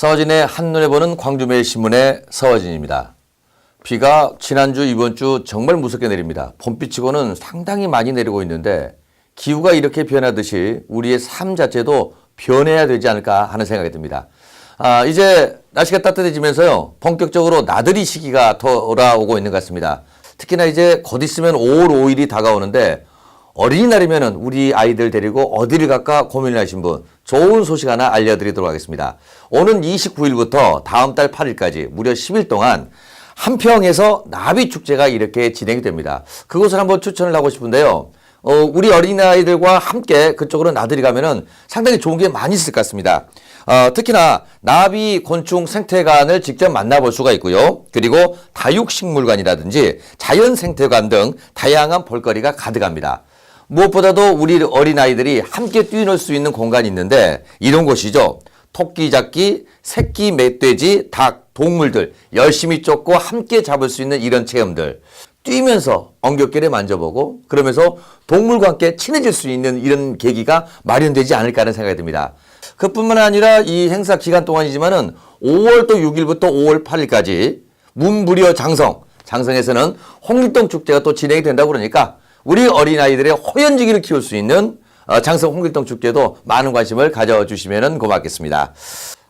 서진의 한눈에 보는 광주매일신문의 서진입니다. 비가 지난주 이번 주 정말 무섭게 내립니다. 봄비치고는 상당히 많이 내리고 있는데 기후가 이렇게 변하듯이 우리의 삶 자체도 변해야 되지 않을까 하는 생각이 듭니다. 아, 이제 날씨가 따뜻해지면서요. 본격적으로 나들이 시기가 돌아오고 있는 것 같습니다. 특히나 이제 곧 있으면 5월 5일이 다가오는데 어린이날이면은 우리 아이들 데리고 어디를 갈까 고민하신 분 좋은 소식 하나 알려드리도록 하겠습니다. 오는 29일부터 다음 달 8일까지 무려 10일 동안 한평에서 나비축제가 이렇게 진행이 됩니다. 그곳을 한번 추천을 하고 싶은데요. 어, 우리 어린아이들과 함께 그쪽으로 나들이 가면은 상당히 좋은 게 많이 있을 것 같습니다. 어, 특히나 나비 곤충 생태관을 직접 만나볼 수가 있고요. 그리고 다육식물관이라든지 자연 생태관 등 다양한 볼거리가 가득합니다. 무엇보다도 우리 어린아이들이 함께 뛰놀 수 있는 공간이 있는데 이런 곳이죠. 토끼 잡기, 새끼 멧돼지, 닭, 동물들 열심히 쫓고 함께 잡을 수 있는 이런 체험들. 뛰면서 엉겹결에 만져보고 그러면서 동물과 함께 친해질 수 있는 이런 계기가 마련되지 않을까 하는 생각이 듭니다. 그뿐만 아니라 이 행사 기간 동안이지만은 5월 또 6일부터 5월 8일까지 문부려 장성, 장성에서는 홍길동 축제가 또 진행이 된다고 그러니까 우리 어린아이들의 호연지기를 키울 수 있는 어, 장성 홍길동 축제도 많은 관심을 가져주시면 고맙겠습니다.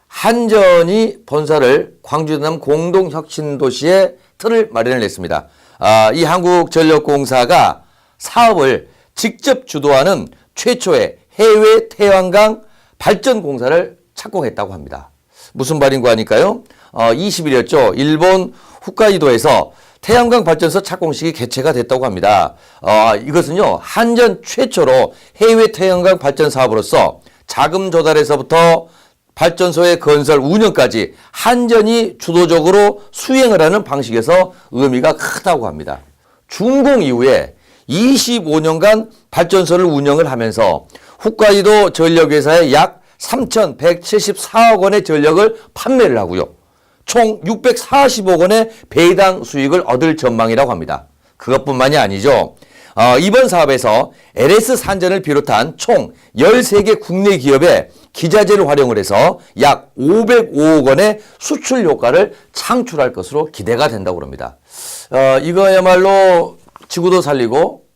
한전이 본사를 광주남 공동혁신도시에 틀을 마련을 했습니다. 아, 이 한국전력공사가 사업을 직접 주도하는 최초의 해외 태양광 발전 공사를 착공했다고 합니다. 무슨 말인고 하니까요. 어, 20일이었죠. 일본 홋카이도에서 태양광 발전소 착공식이 개최가 됐다고 합니다. 어, 이것은요, 한전 최초로 해외 태양광 발전 사업으로서 자금 조달에서부터 발전소의 건설 운영까지 한전이 주도적으로 수행을 하는 방식에서 의미가 크다고 합니다. 준공 이후에 25년간 발전소를 운영을 하면서 홋카이도 전력회사에 약 3,174억 원의 전력을 판매를 하고요. 총 640억 원의 배당 수익을 얻을 전망이라고 합니다. 그것뿐만이 아니죠. 어, 이번 사업에서 LS 산전을 비롯한 총 13개 국내 기업의 기자재를 활용을 해서 약 505억 원의 수출 효과를 창출할 것으로 기대가 된다고 합니다. 어, 이거야말로 지구도 살리고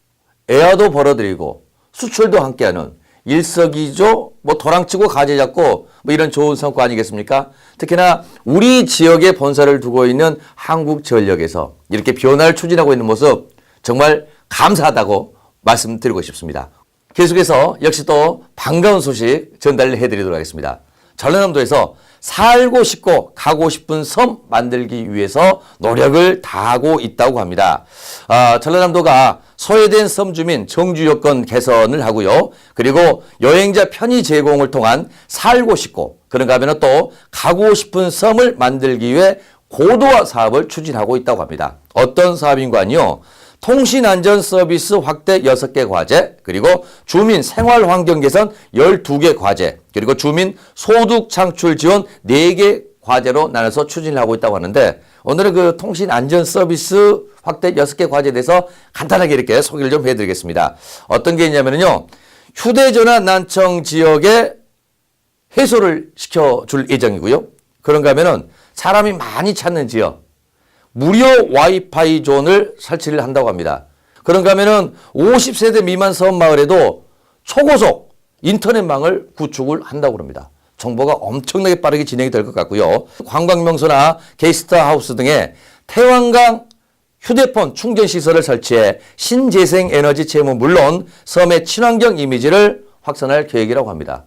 애화도 벌어들이고 수출도 함께하는 일석이조 뭐 도랑치고 가재 잡고 뭐 이런 좋은 성과 아니겠습니까? 특히나 우리 지역에 본사를 두고 있는 한국 전력에서 이렇게 변화를 추진하고 있는 모습 정말 감사하다고 말씀드리고 싶습니다. 계속해서 역시 또 반가운 소식 전달해 드리도록 하겠습니다. 전라남도에서 살고 싶고 가고 싶은 섬 만들기 위해서 노력을 다하고 있다고 합니다. 아, 전라남도가 소외된 섬 주민 정주 여건 개선을 하고요. 그리고 여행자 편의 제공을 통한 살고 싶고 그런가 하면 또 가고 싶은 섬을 만들기 위해 고도화 사업을 추진하고 있다고 합니다. 어떤 사업인가요? 통신안전 서비스 확대 6개 과제, 그리고 주민 생활 환경 개선 12개 과제, 그리고 주민 소득 창출 지원 4개 과제로 나눠서 추진을 하고 있다고 하는데 오늘은 그 통신 안전 서비스 확대 6개 과제에 대해서 간단하게 이렇게 소개를 좀 해드리겠습니다. 어떤 게 있냐면요. 휴대전화 난청 지역에 해소를 시켜줄 예정이고요. 그런가 하면은 사람이 많이 찾는 지역, 무료 와이파이 존을 설치를 한다고 합니다. 그런가 하면은 50세대 미만 섬 마을에도 초고속 인터넷망을 구축을 한다고 합니다. 정보가 엄청나게 빠르게 진행이 될 것 같고요. 관광명소나 게스트하우스 등의 태양광 휴대폰 충전 시설을 설치해 신재생 에너지 채무 물론 섬의 친환경 이미지를 확산할 계획이라고 합니다.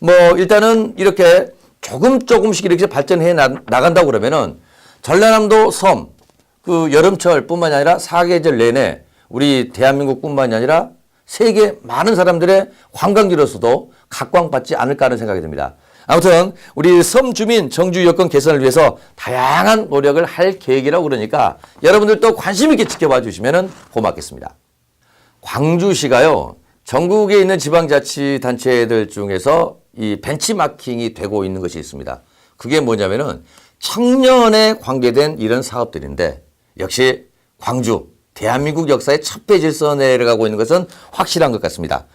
뭐 일단은 이렇게 조금 조금씩 이렇게 발전해 나, 나간다고 그러면은 전라남도 섬, 그 여름철 뿐만이 아니라 사계절 내내 우리 대한민국 뿐만이 아니라 세계 많은 사람들의 관광지로서도 각광받지 않을까 하는 생각이 듭니다. 아무튼 우리 섬 주민 정주 여건 개선을 위해서 다양한 노력을 할 계획이라고 그러니까 여러분들도 관심 있게 지켜봐 주시면 고맙겠습니다. 광주시가요 전국에 있는 지방자치단체들 중에서 이 벤치마킹이 되고 있는 것이 있습니다. 그게 뭐냐면은 청년에 관계된 이런 사업들인데 역시 광주 대한민국 역사의 첫 페이지에서 내려가고 있는 것은 확실한 것 같습니다.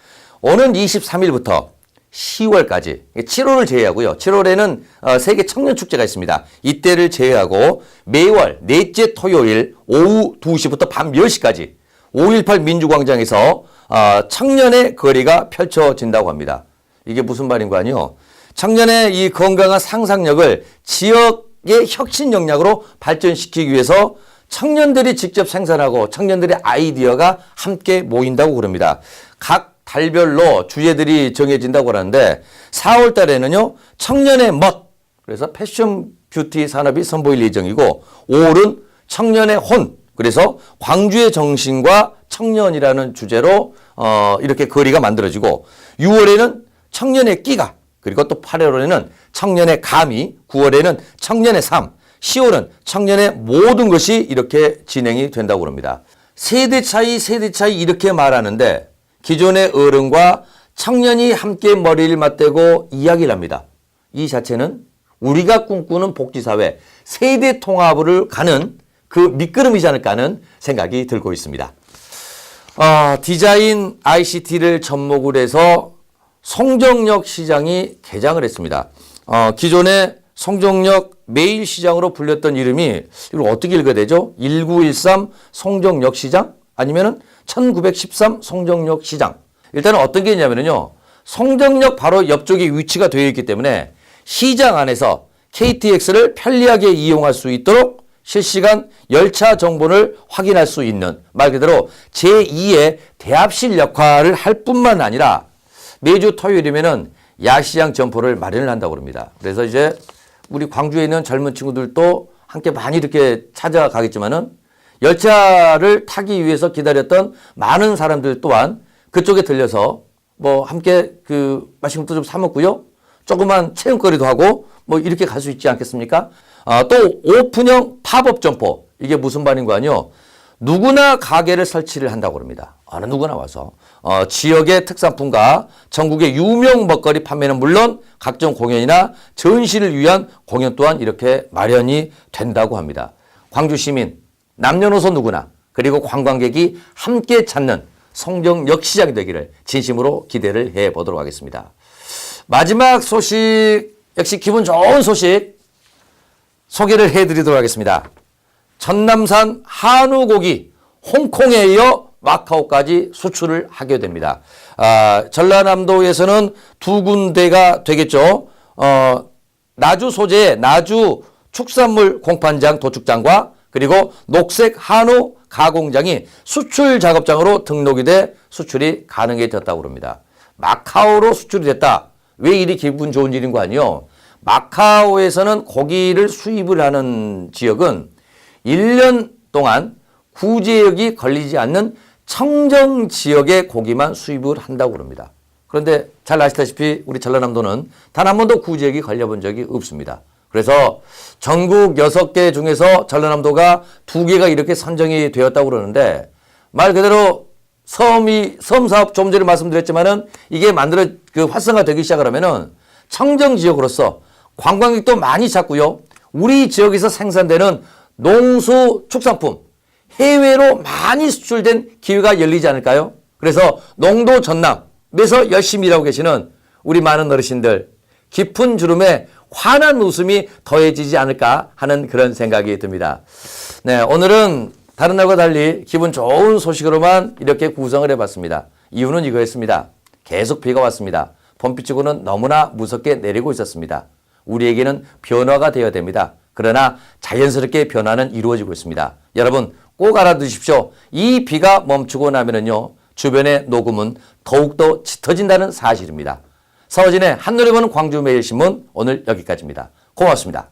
오는 23일부터 10월까지 7월을 제외하고요. 7월에는 어, 세계 청년 축제가 있습니다. 이때를 제외하고 매월 넷째 토요일 오후 2시부터 밤 10시까지 5.18 민주광장에서 어, 청년의 거리가 펼쳐진다고 합니다. 이게 무슨 말인 거 아니요? 청년의 이 건강한 상상력을 지역의 혁신 역량으로 발전시키기 위해서 청년들이 직접 생산하고 청년들의 아이디어가 함께 모인다고 그럽니다. 각 달별로 주제들이 정해진다고 하는데 4월 달에는요, 청년의 멋, 그래서 패션 뷰티 산업이 선보일 예정이고 5월은 청년의 혼, 그래서 광주의 정신과 청년이라는 주제로 어, 이렇게 거리가 만들어지고 6월에는 청년의 끼가 그리고 또 8월에는 청년의 감이 9월에는 청년의 삶 10월은 청년의 모든 것이 이렇게 진행이 된다고 합니다. 세대 차이 세대 차이 이렇게 말하는데 기존의 어른과 청년이 함께 머리를 맞대고 이야기를 합니다. 이 자체는 우리가 꿈꾸는 복지사회 세대 통합을 가는 그 밑거름이지 않을까 하는 생각이 들고 있습니다. 어, 디자인 ICT를 접목을 해서 송정역 시장이 개장을 했습니다. 어, 기존에 송정역 매일 시장으로 불렸던 이름이 이걸 어떻게 읽어야 되죠? 1913 송정역 시장 아니면은 1913 송정역 시장. 일단은 어떤 게 있냐면요. 송정역 바로 옆쪽에 위치가 되어 있기 때문에 시장 안에서 KTX를 편리하게 이용할 수 있도록 실시간 열차 정보를 확인할 수 있는 말 그대로 제2의 대합실 역할을 할 뿐만 아니라 매주 토요일이면은 야시장 점포를 마련을 한다고 합니다. 그래서 이제 우리 광주에 있는 젊은 친구들도 함께 많이 이렇게 찾아가겠지만은 열차를 타기 위해서 기다렸던 많은 사람들 또한 그쪽에 들려서 뭐 함께 그 맛있는 것도 좀 사 먹고요. 조그만 체험거리도 하고 뭐 이렇게 갈 수 있지 않겠습니까? 아, 또 오픈형 팝업 점포 이게 무슨 말인 거 아니요? 누구나 가게를 설치를 한다고 합니다. 어느 누구나 와서 어, 지역의 특산품과 전국의 유명 먹거리 판매는 물론 각종 공연이나 전시를 위한 공연 또한 이렇게 마련이 된다고 합니다. 광주 시민 남녀노소 누구나 그리고 관광객이 함께 찾는 성정역 시장이 되기를 진심으로 기대를 해 보도록 하겠습니다. 마지막 소식 역시 기분 좋은 소식 소개를 해드리도록 하겠습니다. 전남산 한우 고기 홍콩에 이어 마카오까지 수출을 하게 됩니다. 아, 전라남도에서는 두 군데가 되겠죠. 어, 나주 소재의 나주 축산물 공판장 도축장과 그리고 녹색 한우 가공장이 수출 작업장으로 등록이 돼 수출이 가능해 졌다고 합니다. 마카오로 수출이 됐다. 왜 이리 기분 좋은 일인 거 아니요? 마카오에서는 고기를 수입을 하는 지역은 1년 동안 구제역이 걸리지 않는 청정 지역의 고기만 수입을 한다고 합니다. 그런데 잘 아시다시피 우리 전라남도는 단 한 번도 구제역이 걸려본 적이 없습니다. 그래서 전국 6개 중에서 전라남도가 두 개가 이렇게 선정이 되었다고 그러는데 말 그대로 섬이 섬 사업 좀 전에 말씀드렸지만은 이게 만들어 그 활성화되기 시작을 하면은 청정 지역으로서 관광객도 많이 찾고요. 우리 지역에서 생산되는 농수 축산품 해외로 많이 수출된 기회가 열리지 않을까요? 그래서 농도 전남에서 열심히 일하고 계시는 우리 많은 어르신들 깊은 주름에 환한 웃음이 더해지지 않을까 하는 그런 생각이 듭니다. 네, 오늘은 다른 날과 달리 기분 좋은 소식으로만 이렇게 구성을 해봤습니다. 이유는 이거였습니다. 계속 비가 왔습니다. 봄비치고는 너무나 무섭게 내리고 있었습니다. 우리에게는 변화가 되어야 됩니다. 그러나 자연스럽게 변화는 이루어지고 있습니다. 여러분 꼭 알아두십시오. 이 비가 멈추고 나면은요. 주변의 녹음은 더욱더 짙어진다는 사실입니다. 서진의 한눈에 보는 광주매일신문 오늘 여기까지입니다. 고맙습니다.